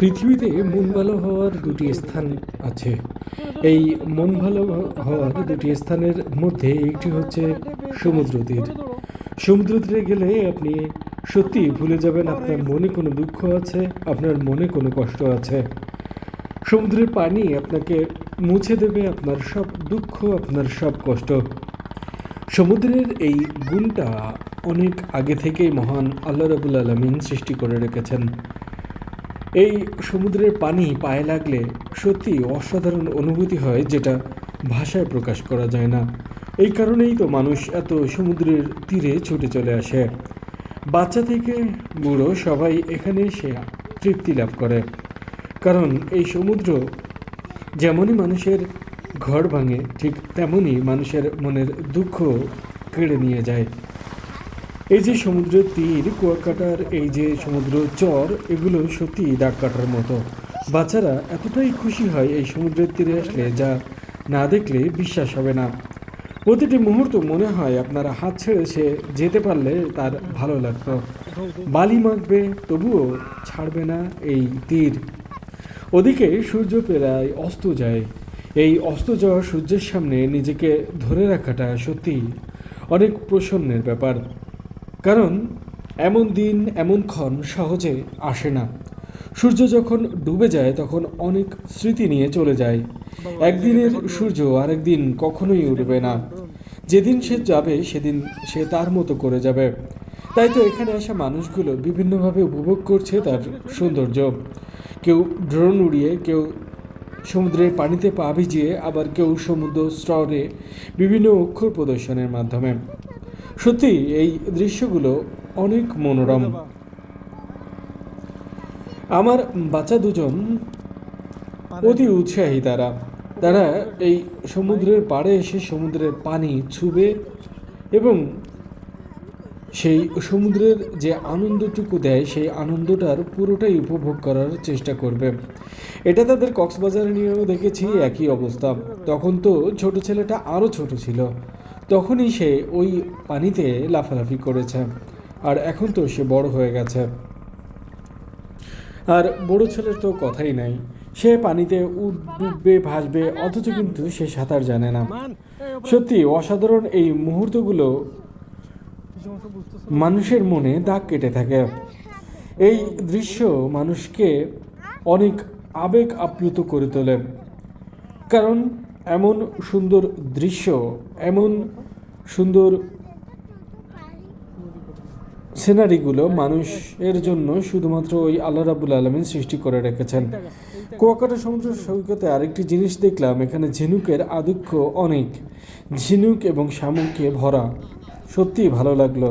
পৃথিবীতে মন ভালো হওয়ার দুটি স্থান আছে। এই মন ভালো হওয়ার দুটি স্থানের মধ্যে একটি হচ্ছে সমুদ্র তীর সমুদ্র তীরে গেলে আপনি সত্যি ভুলে যাবেন আপনার মনে কোনো দুঃখ আছে, আপনার মনে কোনো কষ্ট আছে। সমুদ্রের পানি আপনাকে মুছে দেবে, আপনার সব দুঃখ, আপনার সব কষ্ট। সমুদ্রের এই গুণটা অনেক আগে থেকেই মহান আল্লাহ রাবুল আলমিন সৃষ্টি করে রেখেছেন। এই সমুদ্রের পানি পায়ে লাগলে সত্যি অসাধারণ অনুভূতি হয় যেটা ভাষায় প্রকাশ করা যায় না। এই কারণেই তো মানুষ এত সমুদ্রের তীরে ছুটে চলে আসে। বাচ্চা থেকে বুড়ো সবাই এখানে এসে তৃপ্তি লাভ করে। কারণ এই সমুদ্র যেমনই মানুষের ঘর ভাঙে, ঠিক তেমনই মানুষের মনের দুঃখ কেড়ে নিয়ে যায়। এই যে সমুদ্রের তীর, কুয়াকাটার এই যে সমুদ্র চর, এগুলো সত্যি দাগ কাটার মতো। বাচ্চারা এতটাই খুশি হয় এই সমুদ্রের তীরে আসলে যা না দেখলে বিশ্বাস হবে না। প্রতিটি মুহূর্ত মনে হয় আপনারা হাত ছেড়ে সে যেতে পারলে তার ভালো লাগতো। বালি মাখবে, তবুও ছাড়বে না এই তীর। ওদিকে সূর্য প্রায় অস্ত যায়। এই অস্ত যাওয়া সূর্যের সামনে নিজেকে ধরে রাখাটা সত্যি অনেক প্রসন্নের ব্যাপার। কারণ এমন দিন এমন ক্ষণ সহজে আসে না। সূর্য যখন ডুবে যায় তখন অনেক স্মৃতি নিয়ে চলে যায়। একদিনের সূর্য আরেকদিন কখনোই উঠবে না। যেদিন সে যাবে সেদিন সে তার মতো করে যাবে। তাই তো এখানে আসা মানুষগুলো বিভিন্নভাবে উপভোগ করছে তার সৌন্দর্য। কেউ ড্রোন উড়িয়ে কেউ সমুদ্রের পানিতে পা ভিজিয়ে আবার কেউ সমুদ্র স্তরে বিভিন্ন অক্ষর প্রদর্শনের মাধ্যমে। সত্যি, এই দৃশ্যগুলো অনেক মনোরম। আমার বাচ্চা দুজন অতি উৎসাহী তারা। তারা এই সমুদ্রের পাড়ে এসে সমুদ্রের পানি ছুবে এবং সেই সমুদ্রের যে আনন্দটুকু দেয়, সেই আনন্দটার পুরোটাই উপভোগ করার চেষ্টা করবে। এটা তাদের কক্সবাজারে নিয়েও দেখেছি একই অবস্থা। তখন তো ছোট ছেলেটা আরও ছোট ছিল। তখনই সে ওই পানিতে লাফালাফি করেছে। আর এখন তো সে বড় হয়ে গেছে। আর বড় ছেলের তো কথাই নাই। সে পানিতে ডুববে, ভাসবে, অথচ কিন্তু সে সাঁতার জানে না। সত্যি, অসাধারণ এই মুহূর্তগুলো মানুষের মনে দাগ কেটে থাকে। এই দৃশ্য মানুষকে অনেক আবেগ আপ্লুত করে তোলে। কারণ এমন সুন্দর দৃশ্য, এমন সুন্দর সিনারিগুলো মানুষের জন্য শুধুমাত্র ওই আল্লাহ রাবুল আলমিন সৃষ্টি করে রেখেছেন। কুয়াকাটা সমুদ্র সৈকতে আরেকটি জিনিস দেখলাম, এখানে ঝিনুকের আধিক্য অনেক। ঝিনুক এবং শামুককে ভরা। সত্যিই ভালো লাগল।